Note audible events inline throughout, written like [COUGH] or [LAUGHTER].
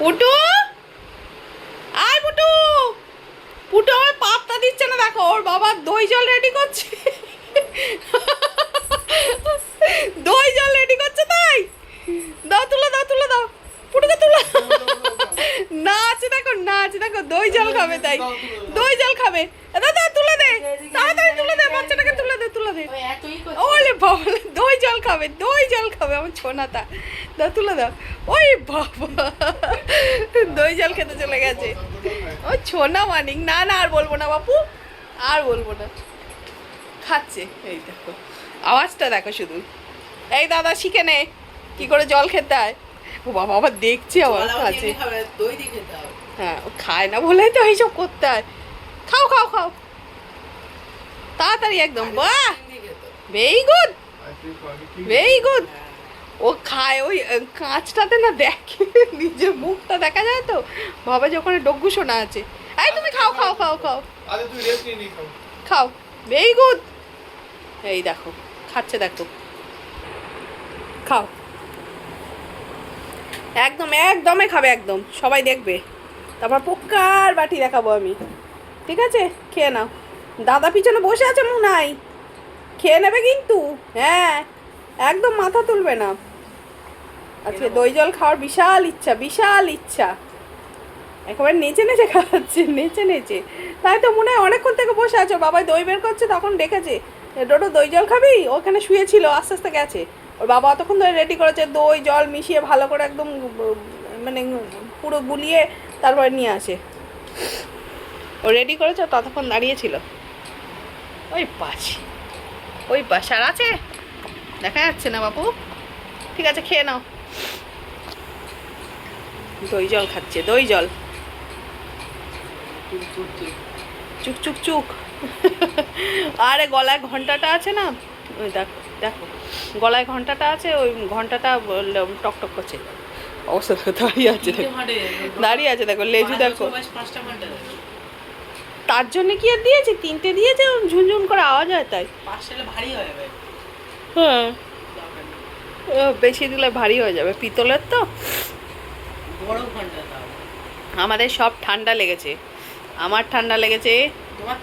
পুটু? আয় পুটু। পুটু আমার পাত্তা দিচ্ছে না দেখো ওর বাবা দই জল রেডি করছে। দই জল রেডি করছে তাই? দাও তুলো দাও তুলো দাও। পুটুকে তুলো নাচ দেখো নাচ দেখো দই জল খাবে তাই। দই জল খাবে। দাদা তাড়াতাড়ি তুলে দে বাচ্চাটাকে তুলে দে তুলে দে। ওলে বাবা দই জল খাবে দই জল খাবে আমার ছোনাটা। দা তুলে দাও ওই বাবা দই জল খেতে চলে গেছে। ও ছোনা মানিক না না আর বলব না বাপু আর বলব না। খাচ্ছে এই দেখো। আওয়াজটা দেখো শুধু। এই দাদা শিখে নে কি করে জল খেতে হয়। ও বাবা আবার দেখছি আবার খাচ্ছে হ্যাঁ ও খায় না বলেই তো এইসব করতে হয়। খাও খাও খাও। তাড়াতাড়ি একদম বাহ! ভেরি গুড ভেরি গুড ও খায় ওই কাঁচটাতে না দেখে নিজের মুখটা দেখা যায় তো? বাবা ওখানে ডগ্গু শোনা আছে। এই তুমি খাও খাও খাও খাও। খাও। ভেরি গুড এই দেখো খাচ্ছে দেখো। খাও। একদম একদমই খাবে একদম। সবাই দেখবে। তারপর পোকার বাটি দেখাবো আমি। ঠিক আছে? খেয়ে নাও। দাদা পিছনে বসে আছে মু নাই খেয়ে নেবে কিন্তু? হ্যাঁ একদম মাথা তুলবে না। আজকে দই জল খাওয়ার বিশাল ইচ্ছা বিশাল ইচ্ছা। একেবারে নেচে নেচে খাওয়াচ্ছে নেচে নেচে। তাই তো মনে হয় অনেকক্ষণ থেকে বসে আছো। বাবাই দই বের করছে তখন ডেকেছে ডোডো দই জল খাবি? ওখানে শুয়েছিল আস্তে আস্তে গেছে। ওর বাবা অতক্ষণ ধরে রেডি করেছে দই জল মিশিয়ে ভালো করে একদম মানে পুরো গুলিয়ে তারপরে নিয়ে আসে। ও রেডি করেছে ততক্ষণ দাঁড়িয়েছিল ওই পাশ ওই পাশ আর আছে? দেখা যাচ্ছে না বাপু। ঠিক আছে খেয়ে নাও। দই জল খাচ্ছে দই জল। চুক চুক চুক। আরে গলায় ঘন্টাটা আছে না? ওই দেখো দেখো। গলায় ঘন্টাটা আছে ওই ঘন্টাটা টক টক করছে। অবস্থা দেখো, দাঁড়িয়ে আছে দাঁড়িয়ে আছে দেখো লেজু দেখো। তার জন্য কি আর দিয়েছে? তিনটে দিয়েছে ঝুনঝুন করে আওয়াজ হয় তাই। ভারী হয়ে যাবে। হ্যাঁ। ও, বেশি দিলে ভারী হয়ে যাবে। পিতলের তো? আমাদের সব ঠান্ডা লেগেছে। আমার ঠান্ডা লেগেছে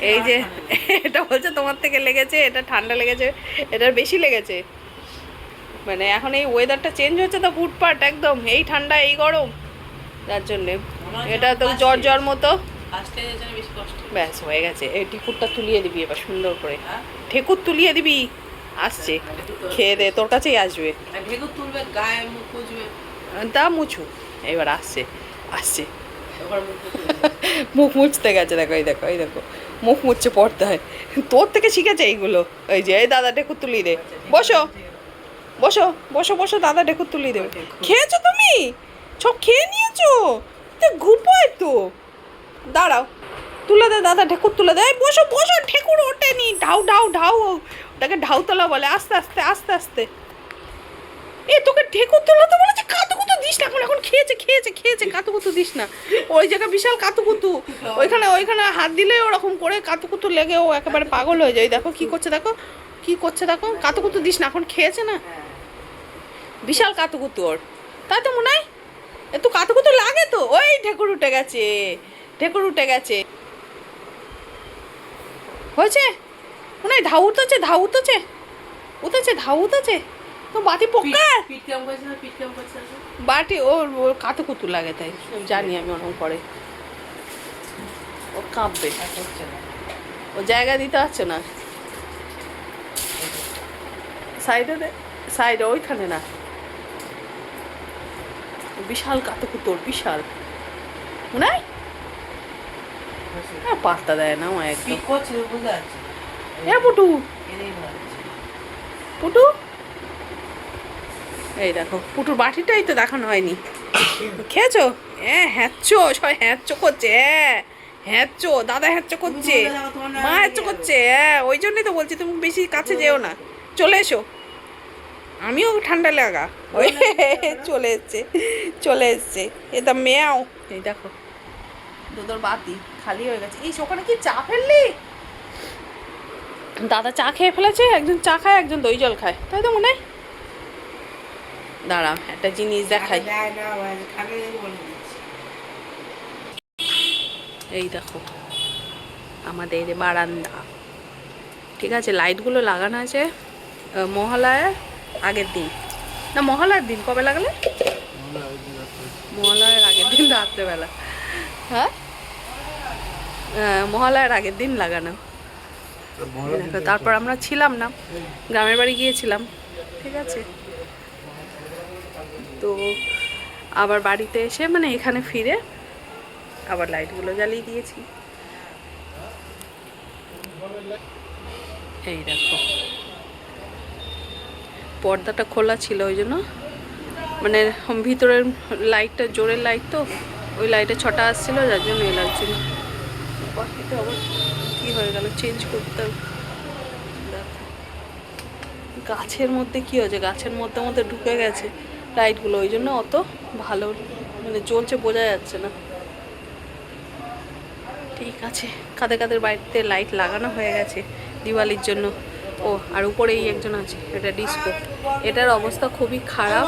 এই যে [LAUGHS] এটা বলছে তোমার থেকে লেগেছে এটা ঠান্ডা লেগেছে এটার বেশি লেগেছে। মানে এখন এই ওয়েদারটা চেঞ্জ হচ্ছে তো ফুটপাট একদম এই ঠান্ডা এই গরম। যার জন্যে। এটা তো জ্বর জ্বর মতো। ব্যাস হয়ে গেছে। এই ঠেকুরটা তুলিয়ে দিবি এবার সুন্দর করে। ঠেকুর তুলিয়ে দিবি? আসছে। খেয়ে দে তোর কাছেই আসবে। ঢেকুর তুলবে গায়ে তা মুছু। এবার আসছে আসছে। [LAUGHS] মুখ মুছতে গেছে দেখো এই দেখো এই দেখো। মুখ মুছছে পড়তায় তোর থেকে শিখেছে এইগুলো। এই যে এই দাদা ঠেকুর তুলি দে। বসো। বসো বসো বসো দাদা ঠেকুর তুলি দেবে। খেয়েছো তুমি? সব খেয়ে নিয়েছো? তো ঘুপোয় তো। দাঁড়াও। তুলে দে দাদা ঠেকুর, তুলে দে। বসো বসো, ঠেকুর ওঠেনি। ঢাউ ঢাউ ঢাউ। ওটাকে ঢাউ তোলা বলে, আস্তে আস্তে আস্তে আস্তে। এ, তোকে ঠেকুর তোলা তো বলেছে কাতুকুতু দিস না এখন এখন খেয়েছে খেয়েছে খেয়েছে কাতুকুতু দিস না। ওই জায়গায় বিশাল কাতুকুতু ওইখানে ওইখানে হাত দিলে ওরকম করে কাতুকুতু লেগে ও একেবারে পাগল হয়ে যায়। দেখো কি করছে, দেখো, কি করছে, দেখো কাতুকুতু দিস না, এখন খেয়েছে না? বিশাল কাতুকুতু ওর। তাই তো মনে হয়? একটু কাতুকুতু লাগে তো। ওই ঠেকুর উঠে গেছে। ঠেকুর উঠে গেছে। হয়েছে? মনে হয় ধাউ উঠেছে ধাউ উঠেছে। উঠেছে ধাউ উঠেছে। তো বাতি পোকা? বাটি ওর ওর কাতুকুতু লাগে তাই জানি আমি ওরকম করে। ও কাঁপবে। ও জায়গা দিতে পারছে না। সাইডে দে সাইডে ওইখানে না। বিশাল কাতুকুতোর বিশাল। মনে হয় হ্যাঁ পাত্তা দেয় না একদম এ পুটু পুটু এই দেখো পুটুর বাটিটাই তো দেখানো হয়নি। খেয়েছো? হ্যাঁ হ্যাঁচো সবাই হ্যাঁচো করছে হ্যাঁ হ্যাঁচো দাদা হ্যাঁচো করছে মা হ্যাঁচো করছে হ্যাঁ ওই জন্যই তো বলছি তুমি বেশি কাছে যেও না। চলে এসো। আমিও ঠান্ডা লাগা। ওই চলে এসছে চলে এসছে। এটা মেয়াও। এই দেখো। দুধর বাতি। খালি হয়ে গেছে। এই ওখানে কি চা ফেললি? দাদা চা খেয়ে ফেলেছে একজন চা খায় একজন দই জল খায়। তাই তো মনে হয়? দাঁড়া একটা জিনিস দেখাই। দেয় না, খাবে এই দেখো আমাদের বারান্দা। ঠিক আছে লাইটগুলো লাগানো আছে মহালয়ার আগের দিন। না মহালয়ার দিন কবে লাগালে? মহালয়ার আগের দিন রাত্রেবেলা। হ্যাঁ? মহালয়ার আগের দিন লাগানো। তারপর আমরা ছিলাম না। গ্রামের বাড়ি গিয়েছিলাম ঠিক আছে? তো আবার বাড়িতে এসে মানে এখানে ফিরে আবার লাইটগুলো জ্বালিয়ে দিয়েছি। এই দেখো। পর্দাটা খোলা ছিল ওই জন্য। মানে ভিতরের লাইটটা জোরের লাইট তো ওই লাইটে ছটা আসছিল যার জন্য এ লাগছিল পাখিটা আবার কী হয়ে গেল? চেঞ্জ করতে গাছের মধ্যে কি হয়েছে? গাছের মধ্যে মধ্যে ঢুকে গেছে লাইটগুলো ওই জন্য অত ভালো মানে জ্বলছে, বোঝা যাচ্ছে না। ঠিক আছে। কাদের কাদের বাড়িতে লাইট লাগানো হয়ে গেছে দিওয়ালির জন্য। ও, আর উপরেই একজন আছে, এটা ডিস্কো এটার অবস্থা খুবই খারাপ।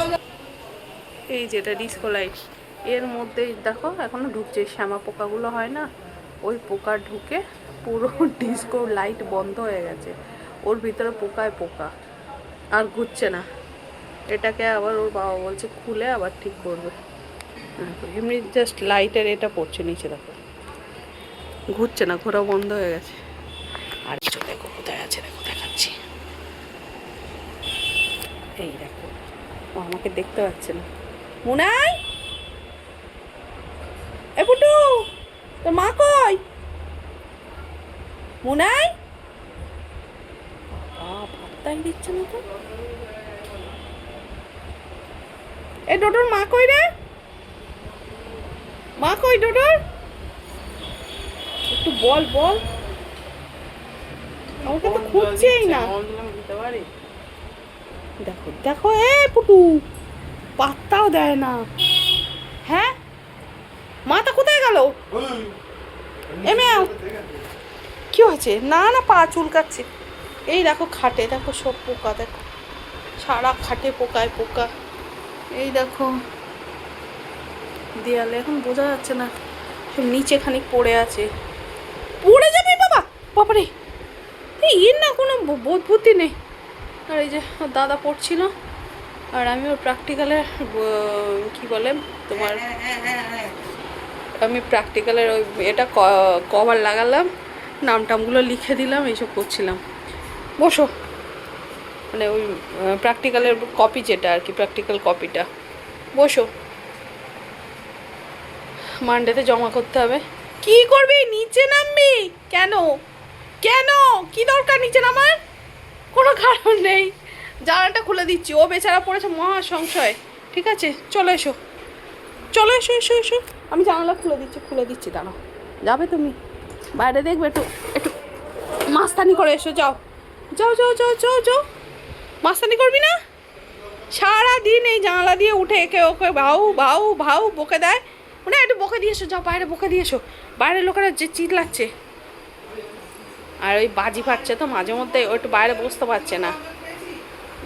এই যেটা ডিস্কো লাইটের মধ্যে দেখো, এখনও ঢুকছে। শ্যামা পোকাগুলো হয় না? পোকা ঢুকে পুরো [LAUGHS] ডিস্কো লাইট বন্ধ হয়ে গেছে। ওর ভিতরে পোকায় পোকা। আর ঘুরছে না। এটাকে আবার ওর বাবা বলছে, খুলে আবার ঠিক করবে। এমনি জাস্ট লাইটের এটা পড়ছে নিচে, দেখো। ঘুরছে না ঘোরা বন্ধ হয়ে গেছে। আর কিছু দেখো, কোথায় আছে, দেখো, দেখাচ্ছি। এই দেখো, ও আমাকে দেখতে পাচ্ছে না। মুনাই! এ তোর মা কই? মুনাই ভাবতাই দিচ্ছে না তো। এ ডোডোর মা কই রে? মা কই ডোডোর? একটু বল বল। আমাকে তো খুঁজছেই না। দেখো দেখো এ পুটু। পাত্তাও দেয় না। হ্যাঁ? মা কোথায় গেল এ ম্যাও কি হয়েছে? না না পা চুলকাচ্ছে। এই দেখো খাটে দেখো সব পোকা দেখো। সারা খাটে পোকায় পোকা। এই দেখো দেয়ালে এখন বোঝা যাচ্ছে না সব নিচে খানিক পড়ে আছে। পড়ে যাবে বাবা! বাবারে! এই এর না কোনো বোধ বুদ্ধি নেই। আর এই যে দাদা পড়ছিল আর আমি ওর প্র্যাকটিক্যালের কি বলে তোমার আমি প্র্যাকটিক্যালের ওই এটা কভার লাগালাম নাম টামগুলো লিখে দিলাম, এইসব করছিলাম। বসো। মানে ওই প্র্যাকটিক্যালের কপি যেটা আর কি প্র্যাকটিক্যাল কপিটা বসো। মানডেতে জমা করতে হবে। কি করবি? নিচে নামবি? কেন? কেন? কি দরকার নিচে নামার? কোনো কারণ নেই। জানালাটা খুলে দিচ্ছি। ও বেচারা পড়েছে মহা সংশয়। ঠিক আছে? চলে এসো। চলো এসো এসো এসো। আমি জানালা খুলে দিচ্ছি খুলে দিচ্ছি, দাঁড়াও। যাবে তুমি। বাইরে দেখবে একটু একটু মাস্তানি করে এসো, যাও। যাও যাও যাও যাও যাও। মাস্তানি করবি না? সারা দিন এই জানালা দিয়ে উঠে একে ওকে ভাউ ভাউ ভাউ বকে দেয়। মানে একটু বকে দিয়ে এসো, যাও, বাইরে বকে দিয়ে এসো। বাইরের লোকেরা যে চিল্লাচ্ছে। আর ওই বাজি পাচ্ছে তো মাঝে মধ্যে ও একটু বাইরে বসতে পারছে না।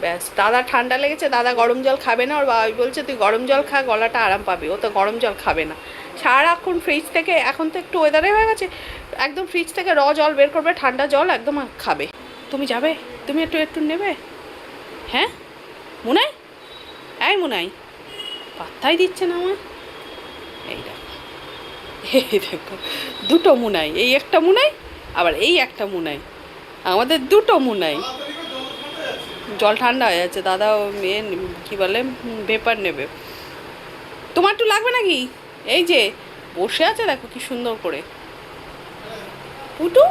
ব্যাস, দাদা ঠান্ডা লেগেছে, দাদা গরম জল খাবে না, ওর বাবা বলছে, তুই গরম জল খা, গলাটা আরাম পাবি, ও তো গরম জল খাবে না। সারাক্ষণ ফ্রিজ থেকে, এখন তো একটু ওয়েদারে হয়ে গেছে, একদম ফ্রিজ থেকে র জল বের করবে, ঠান্ডা জল একদম খাবে। তুমি যাবে? তুমি একটু একটু নেবে? হ্যাঁ? মুনাই? এই মুনাই, পাত্তাই দিচ্ছে না আমার এই দেখো এই দেখো, দুটো মুনাই, এই একটা মুনাই, আবার এই একটা মুনাই, আমাদের দুটো মুনাই। জল ঠান্ডা হয়ে যাচ্ছে, দাদা ও মেয়ে কী বলে ভেপার নেবে। তোমার একটু লাগবে নাকি? এই যে, বসে আছে দেখো কি সুন্দর করে। পুটু?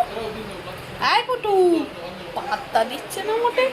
আয় পুটু, পাত্তা দিচ্ছে না মোটে।